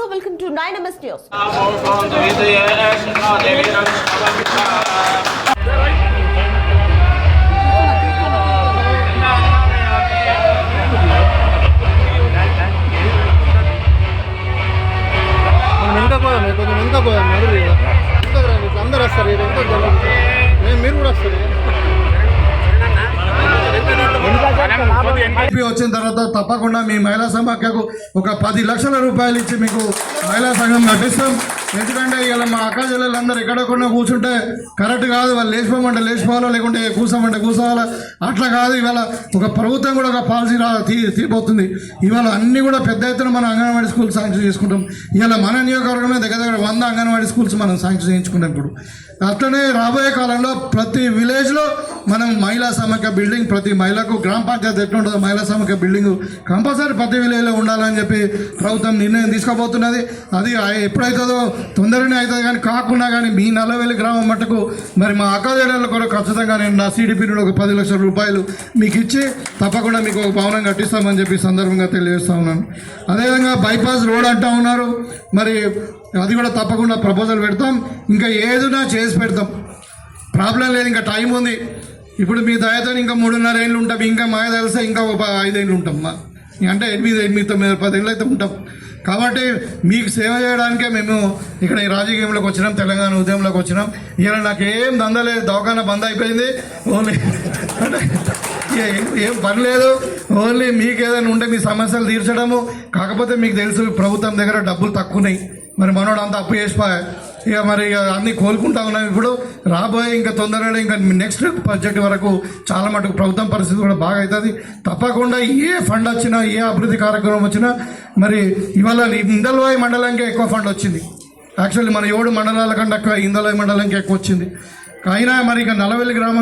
also welcome to nine MS news మనం వెనక పోదాం కొంచెం వెనక పోదాం నడురు ఎంపీ వచ్చిన తర్వాత తప్పకుండా మీ మహిళా సమాఖ్యకు ఒక పది లక్షల రూపాయలు ఇచ్చి మీకు మహిళా సంఘం కట్టిస్తాం ఎందుకంటే ఇలా మా అక్క చెల్లెలందరూ ఎక్కడకుండా కూర్చుంటే కరెక్ట్ కాదు. వాళ్ళు లేచిపోమంటే లేచిపోవాలా లేకుంటే కూర్చోమంటే కూర్చోవాలా? అట్లా కాదు. ఇవాళ ఒక ప్రభుత్వం కూడా ఒక పాలసీ రా తీ తీపోతుంది ఇవాళ అన్ని కూడా పెద్ద ఎత్తున మన అంగన్వాడీ స్కూల్ శాంక్షన్ చేసుకుంటాం. ఇవాళ మన నియోజకవర్గమే దగ్గర దగ్గర వంద అంగన్వాడీ స్కూల్స్ మనం శాంక్షన్ చేయించుకుంటాం ఇప్పుడు. అట్లనే రాబోయే కాలంలో ప్రతి విలేజ్లో మనం మహిళా సమాఖ్య బిల్డింగ్ ప్రతి మహిళకు గ్రామ పంచాయతీ ఎట్లుంటుందో మహిళా సమాఖ్య బిల్డింగ్ కంపల్సరీ ప్రతి విలేజ్లో ఉండాలని చెప్పి ప్రభుత్వం నిర్ణయం తీసుకోబోతున్నది. అది ఎప్పుడైతుందో తొందరనే అవుతుంది కానీ కాకుండా కానీ మీ నల్లవెల్లి గ్రామం మట్టుకు మరి మా అక్కదేళ్ళ కొరకు ఖచ్చితంగా నేను నా సిడిపి నుండి ఒక పది లక్షల రూపాయలు మీకు ఇచ్చి తప్పకుండా మీకు ఒక భవనం కట్టిస్తామని చెప్పి సందర్భంగా తెలియజేస్తా ఉన్నాను. అదేవిధంగా బైపాస్ రోడ్ అంటా ఉన్నారు. మరి అది కూడా తప్పకుండా ప్రపోజల్ పెడతాం. ఇంకా ఏదైనా చేసి పెడతాం. ప్రాబ్లం లేదు ఇంకా టైం ఉంది. ఇప్పుడు మీ దయతో ఇంకా మూడున్నర ఏళ్ళు ఉంటాం ఇంకా మాయ తెలిస్తే ఇంకా ఒక ఐదేళ్ళు ఉంటాం. మా అంటే ఎనిమిది ఎనిమిది తొమ్మిది పదేళ్ళు అయితే ఉంటాం. కాబట్టి మీకు సేవ చేయడానికే మేము ఇక్కడ ఈ రాజకీయంలోకి వచ్చినాం తెలంగాణ ఉద్యమంలోకి వచ్చినాం. ఇలా నాకు ఏం దందలేదు దవాఖాన బంద్ అయిపోయింది. ఓన్లీ ఏం పని లేదు. ఓన్లీ మీకు ఏదైనా ఉంటే మీ సమస్యలు తీర్చడము. కాకపోతే మీకు తెలుసు ప్రభుత్వం దగ్గర డబ్బులు తక్కువన్నాయి మరి మనోడు అంతా అప్పు చేసిపోయా. ఇక మరి ఇక అన్ని కోలుకుంటా ఉన్నాం ఇప్పుడు. రాబోయే ఇంకా తొందరగా ఇంకా నెక్స్ట్ బడ్జెట్ వరకు చాలా మటుకు ప్రభుత్వం పరిస్థితి కూడా బాగా అవుతుంది. తప్పకుండా ఏ ఫండ్ వచ్చినా ఏ అభివృద్ధి కార్యక్రమం వచ్చినా మరి ఇవాళ ఇందల్వాయి మండలానికి ఎక్కువ ఫండ్ వచ్చింది. యాక్చువల్లీ మన ఏడు మండలాల కంటే ఎక్కువ ఇందల్వాయి మండలానికి ఎక్కువ వచ్చింది. అయినా మరి ఇక నలవెల్లి గ్రామం